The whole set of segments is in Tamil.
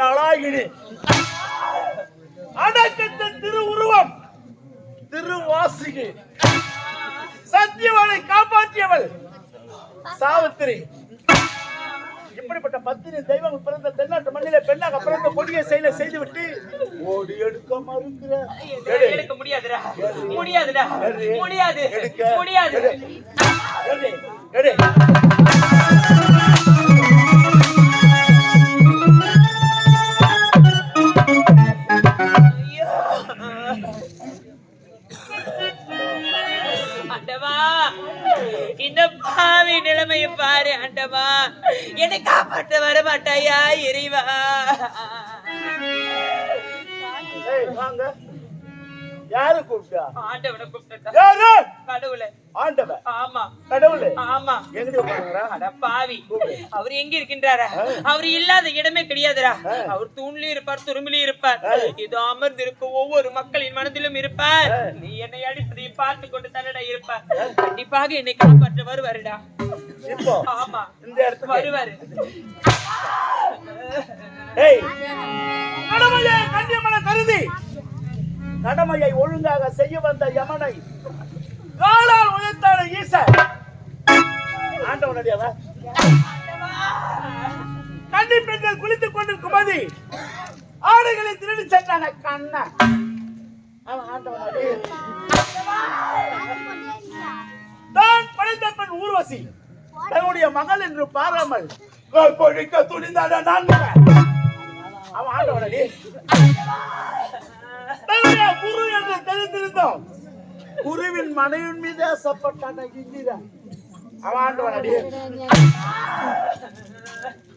நலாயினி அடக்கத்தின் திருவுருவம் திருவாசிகி சத்தியவாளை காப்பாற்றியவள் சாவித்திரி இப்படிப்பட்ட பத்தினி தெய்வங்கள் பிறந்த தென்னாட்டு மண்ணிலே பெண்ணாக பிறந்த கொடிய செயலை செய்துவிட்டு ஓடி எடுக்க மறுக்கிற எடு. எடுக்க முடியாதுடா முடியாதுடா. முடியாது எடுக்க. முடியாது எடு. இந்த பாவி நிலைமையை பாரு ஆண்டவா என்னை காப்பாற்ற வர மாட்டாயா இறைவா வாங்க. யாரு கூப்பிட்டா? ஆண்டவனை கூப்பிட்டா யாரு? கடவுளே. ஆண்டவன் ஆமா. கடவுளே. ஆமா. எங்கடி உட்காருங்கடா அட பாவி. அவர் எங்க இருக்கின்றாரா? அவர் இல்லாத இடமே கிடையாதுடா. அவர் தூண்லயும் இருப்பார் துரும்பிலையும் இருப்பார். இது அமர்ந்திருக்கும் ஒவ்வொரு மக்களின் மனதிலும் இருப்பார். நீ என்னை அடிப்பதையும் பார்த்து கொண்டு தானடா இருப்பார். கண்டிப்பாக என்னை காப்பாற்ற வருவாருடா. ஆமா. இந்த இடத்துக்கு. வருவாரு. ஏய். கண்ணியமன கருதி. கடமையை ஒழுங்காக செய்ய வந்த யமனை காலால் உயர்த்தான ஈச. ஆண்டவனடியவ கன்னி பெண்கள் குளித்துக் கொண்டிருக்கும் போது ஆடைகளை திருடி சென்றான கண்ணன். அவன் தான் படைத்த பெண் ஊர்வசி. தன்னுடைய மகள் என்று பாராமல் பொழிக்க துணிந்தான நான்? அவன் ஆண்டவனடி. தன்னுடைய குரு என்று தெரிந்திருந்தோம். குருவின் மனைவின் மீது ஆசைப்பட்டான இந்திரன் அவன் ஆண்டவனடி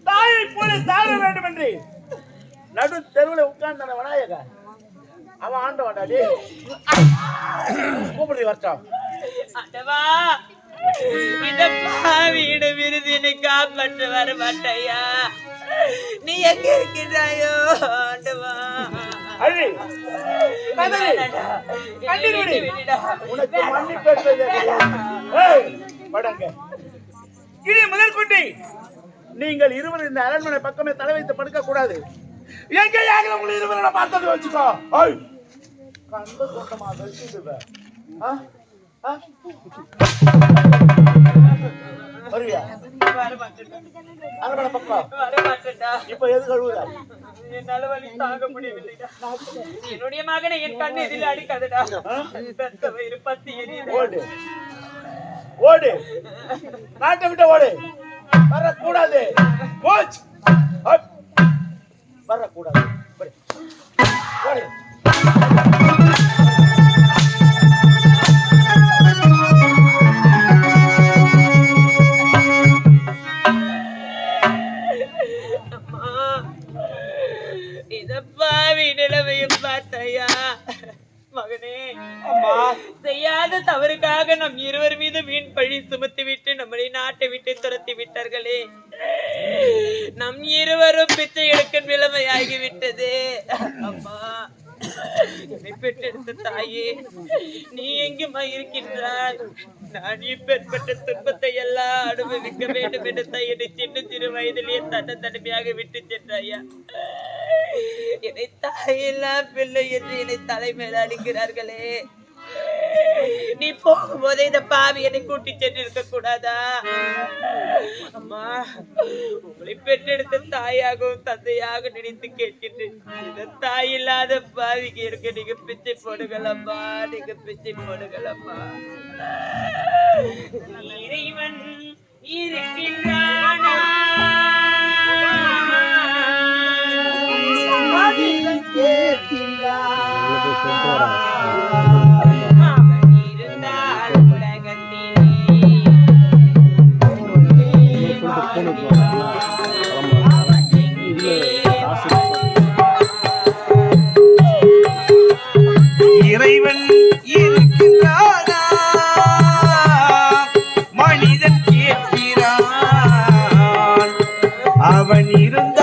தாயை போல தாழ வேண்டும் என்று நடு தெருவில் உட்கார்ந்தான விநாயகர். அவன் ஆண்டவனடி கூப்பிடு வரட்டும் ஆண்டவா இந்த பாவியிட விருது என்னை காப்பாற்ற வர மாட்டாயா நீ எங்க இருக்கின்றாயோ ஆண்டவா? அழி. கதறி. கண்ணீர் விடு. உனக்கு மன்னிப்பு படங்க. இனி முதற்கொண்டு நீங்கள் இருவர் இந்த அரண்மனை பக்கமே தலை வைத்து படுக்க கூடாது எங்கேயாக உங்களை இருவரை நான் பார்த்தது வச்சுக்கோ. கண்டு? ஆ? வருவியா? அரண்மனை பக்கம். இப்ப எது கழுவுற? என்னால வலி தாங்க முடியவில்லைடா என்னுடைய மகனை என் கண்ணு எதிரில் அடிக்காதடா. பெத்த வயிறு பத்தி எரியுது ஓடு. ஓடு. நாட்டை விட்டு ஓடு. வரக்கூடாது. கோச். வரக்கூடாது. ஓடு. நம் இருவரும் பிச்சை எடுக்கும் நிலைமையாகிவிட்டது. அம்மா என்னை பெற்றெடுத்த தாயே நீ எங்குமா இருக்கின்றாய்? நான் இப்பேற்பட்ட துன்பத்தை எல்லாம் அனுபவிக்க வேண்டும் என்று தையனை என்னை சின்ன சிறு வயதிலேயே தன்ன தனிமையாக விட்டு சென்றாயா? என்னை தாயெல்லாம் பிள்ளை என்று என்னை தலைமையில் அடிக்கிறார்களே. நீ போகும்போதே இந்த பாவி என்னை கூட்டி சென்று இருக்க கூடாதா அம்மா உங்களை பெற்றெடுத்த தாயாகவும் தந்தையாக நினைத்து கேட்கின்றேன். இந்த தாய் இல்லாத பாவிக்கு இருக்க நீங்க பிச்சை போடுங்களம்மா நீங்க பிச்சை போடுங்களம்மா. இறைவன் இருக்கின்றானா? கேட்கின்றான்? அவன் இறைவன் இருக்கின்றானா? மனிதன் கேட்கிறான். அவன் இருந்தால்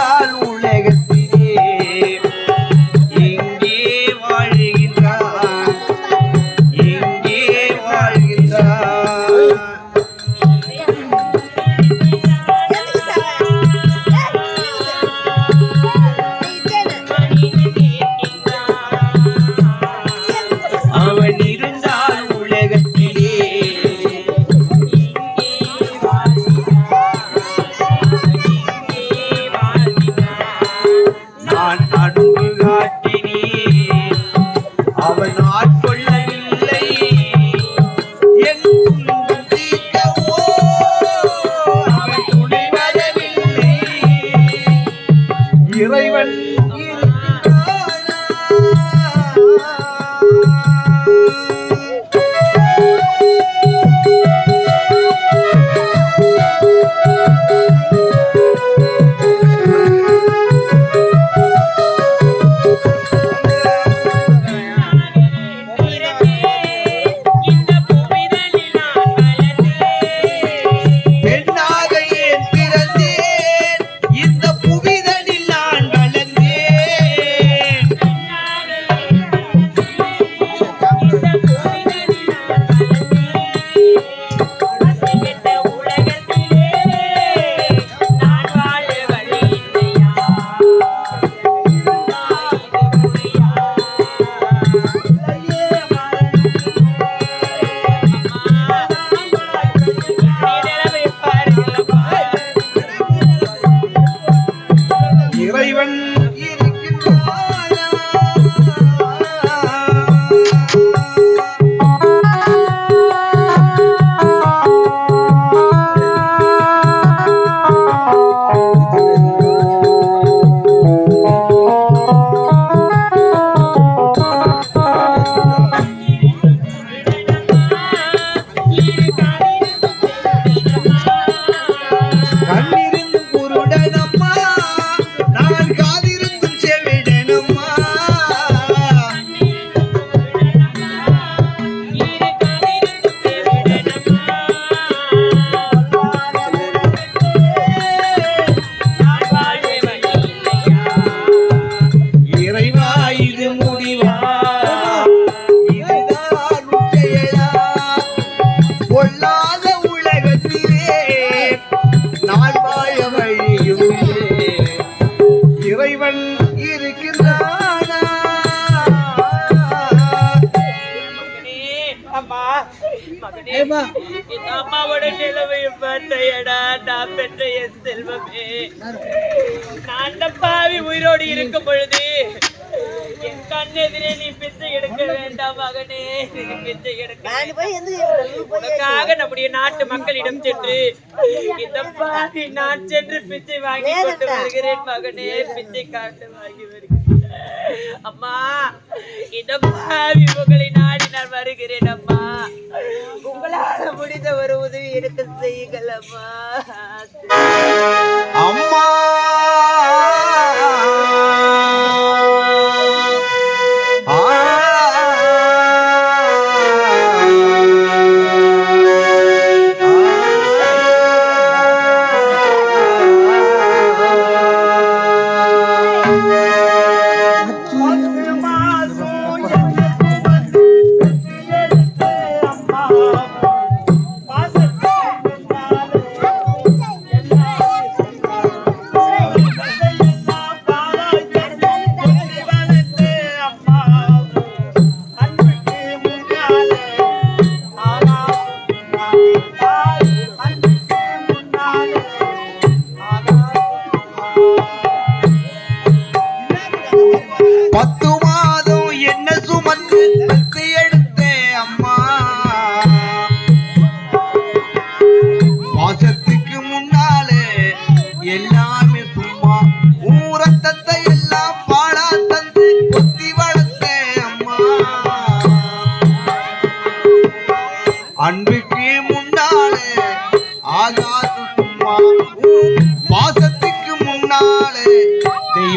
மகனே இந்த அம்மாவோட நிலைமையை பார்த்தையடா நான் பெற்ற என் செல்வமே. நான் பாவி உயிரோடு இருக்கும் பொழுது என் கண்ணெதிரே நீ பிச்சை எடுக்க வேண்டாம் மகனே. பிச்சை எடுக்க. உனக்காக நம்முடைய நாட்டு மக்களிடம் சென்று இந்த பாவி நான் சென்று பிச்சை வாங்கி கொண்டு வருகிறேன் மகனே. பிச்சை காட்டு வாங்கி வருகிறேன். அம்மா இந்த பாவி உங்களை நாடி நான் வருகிறேன் அம்மா. உங்களால் முடிந்த ஒரு உதவி எனக்கு செய்யுங்கள் அம்மா.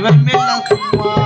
Even me, come on.